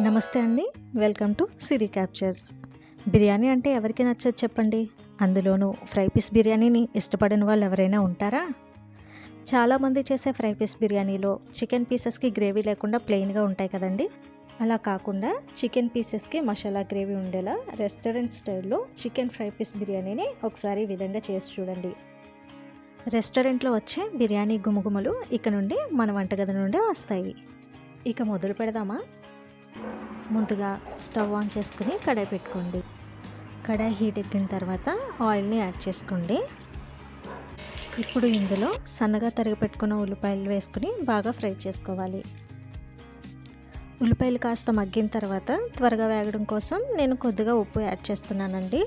నమస్తే అండి. Welcome to Siri captures. Biryani అంటే ఎవరికి నచ్చదు చెప్పండి? అందులోనూ ఫ్రై పీస్ బిర్యానీని ఇష్టపడని వాళ్ళు ఎవరైనా ఉంటారా? చాలామంది చేసే ఫ్రై పీస్ బిర్యానీలో చికెన్ పీసెస్కి గ్రేవీ లేకుండా ప్లెయిన్గా ఉంటాయి కదండి. అలా కాకుండా చికెన్ పీసెస్కి మసాలా గ్రేవీ ఉండేలా రెస్టారెంట్ స్టైల్లో చికెన్ ఫ్రై పీస్ బిర్యానీని ఒకసారి ఈ విధంగా చేసి చూడండి. రెస్టారెంట్లో వచ్చే బిర్యానీ గుమగుమలు ఇక నుండి మన వంటగది నుండే వస్తాయి. ఇక మొదలు పెడదామా? ముందుగా స్టవ్ ఆన్ చేసుకుని కడాయి పెట్టుకోండి. కడాయి హీట్ ఎక్కిన తర్వాత ఆయిల్ని యాడ్ చేసుకోండి. ఇప్పుడు ఇందులో సన్నగా తరిగి పెట్టుకున్న ఉల్లిపాయలు వేసుకుని బాగా ఫ్రై చేసుకోవాలి. ఉల్లిపాయలు కాస్త మగ్గిన తర్వాత త్వరగా వేగడం కోసం నేను కొద్దిగా ఉప్పు యాడ్ చేస్తున్నానండి.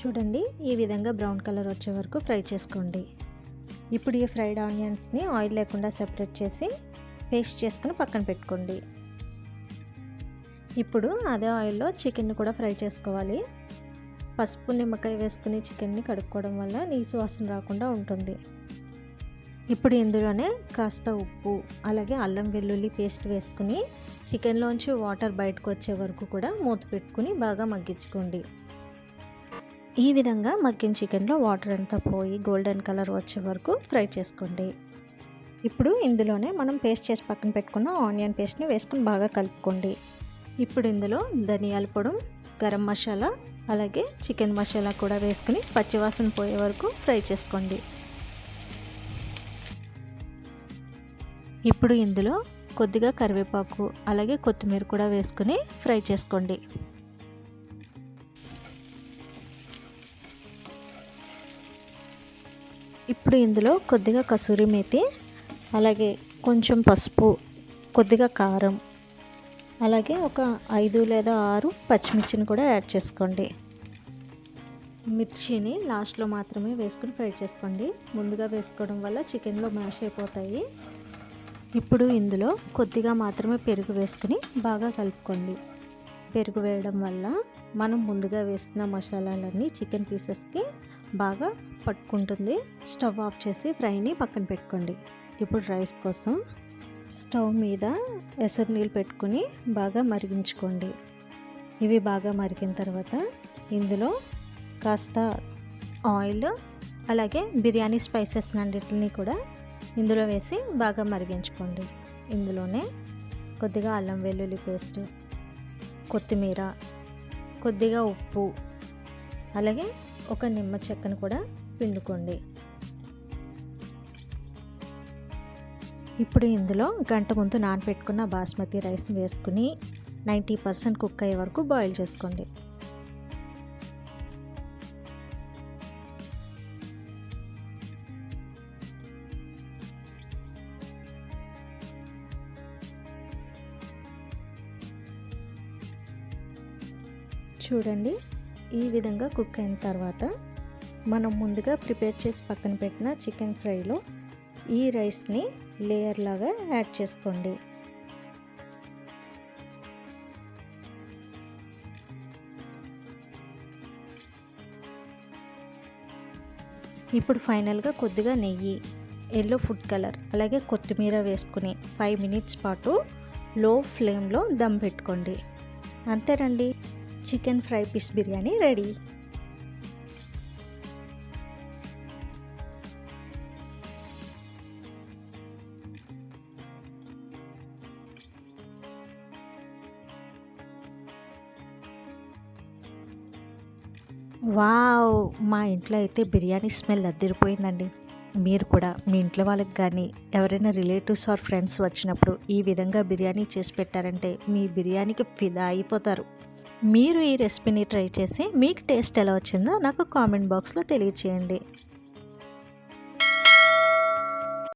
చూడండి ఈ విధంగా బ్రౌన్ కలర్ వచ్చే వరకు ఫ్రై చేసుకోండి. ఇప్పుడు ఈ ఫ్రైడ్ ఆనియన్స్ని ఆయిల్ లేకుండా సెపరేట్ చేసి పేస్ట్ చేసుకుని పక్కన పెట్టుకోండి. ఇప్పుడు అదే ఆయిల్లో చికెన్ని కూడా ఫ్రై చేసుకోవాలి. పసుపు నిమ్మకాయ వేసుకుని చికెన్ని కడుక్కోవడం వల్ల నీసు వాసన రాకుండా ఉంటుంది. ఇప్పుడు ఇందులోనే కాస్త ఉప్పు అలాగే అల్లం వెల్లుల్లి పేస్ట్ వేసుకుని చికెన్లోంచి వాటర్ బయటకు వచ్చే వరకు కూడా మూత పెట్టుకుని బాగా మగ్గించుకోండి. ఈ విధంగా మగ్గిన చికెన్లో వాటర్ అంతా పోయి గోల్డెన్ కలర్ వచ్చే వరకు ఫ్రై చేసుకోండి. ఇప్పుడు ఇందులోనే మనం పేస్ట్ చేసి పక్కన పెట్టుకున్న ఆనియన్ పేస్ట్ని వేసుకుని బాగా కలుపుకోండి. ఇప్పుడు ఇందులో ధనియాల పొడి గరం మసాలా అలాగే చికెన్ మసాలా కూడా వేసుకుని పచ్చివాసన పోయే వరకు ఫ్రై చేసుకోండి. ఇప్పుడు ఇందులో కొద్దిగా కరివేపాకు అలాగే కొత్తిమీర కూడా వేసుకుని ఫ్రై చేసుకోండి. ఇప్పుడు ఇందులో కొద్దిగా కసూరి మేతి అలాగే కొంచెం పసుపు కొద్దిగా కారం అలాగే ఒక ఐదు లేదా ఆరు పచ్చిమిర్చిని కూడా యాడ్ చేసుకోండి. మిర్చిని లాస్ట్లో మాత్రమే వేసుకుని ఫ్రై చేసుకోండి. ముందుగా వేసుకోవడం వల్ల చికెన్లో మ్యాష్ అయిపోతాయి. ఇప్పుడు ఇందులో కొద్దిగా మాత్రమే పెరుగు వేసుకుని బాగా కలుపుకోండి. పెరుగు వేయడం వల్ల మనం ముందుగా వేసిన మసాలాలన్నీ చికెన్ పీసెస్కి బాగా పట్టుకుంటుంది. స్టవ్ ఆఫ్ చేసి ఫ్రైని పక్కన పెట్టుకోండి. ఇప్పుడు రైస్ కోసం స్టవ్ మీద ఎసరు నీళ్ళు పెట్టుకుని బాగా మరిగించుకోండి. ఇవి బాగా మరిగిన తర్వాత ఇందులో కాస్త ఆయిల్ అలాగే బిర్యానీ స్పైసెస్ అన్నిటిని కూడా ఇందులో వేసి బాగా మరిగించుకోండి. ఇందులోనే కొద్దిగా అల్లం వెల్లుల్లి పేస్ట్ కొత్తిమీర కొద్దిగా ఉప్పు అలాగే ఒక నిమ్మ చెక్కను కూడా పిండుకోండి. ఇప్పుడు ఇందులో గంట ముందు నానబెట్టుకున్న బాస్మతి రైస్ వేసుకుని నైంటీ పర్సెంట్ కుక్ అయ్యే వరకు బాయిల్ చేసుకోండి. చూడండి ఈ విధంగా కుక్ అయిన తర్వాత మనం ముందుగా ప్రిపేర్ చేసి పక్కన పెట్టిన చికెన్ ఫ్రైలో ఈ రైస్ని లేయర్ లాగా యాడ్ చేసుకోండి. ఇప్పుడు ఫైనల్గా కొద్దిగా నెయ్యి ఎల్లో ఫుడ్ కలర్ అలాగే కొత్తిమీర వేసుకుని ఫైవ్ మినిట్స్ పాటు లో ఫ్లేమ్లో దమ్ పెట్టుకోండి. అంతేనండి? Chicken fry piece biryani ready. Wow మా ఇంట్లో అయితే బిర్యానీ స్మెల్ అద్దరిపోయిందండి మీరు కూడా మీ ఇంట్లో వాళ్ళకి కానీ ఎవరైనా రిలేటివ్స్ ఆర్ ఫ్రెండ్స్ వచ్చినప్పుడు ఈ విధంగా బిర్యానీ చేసి పెట్టారంటే మీ బిర్యానీకి ఫిదా అయిపోతారు. మీరు ఈ రెసిపీని ట్రై చేసి మీకు టేస్ట్ ఎలా వచ్చిందో నాకు కామెంట్ బాక్స్లో తెలియచేయండి.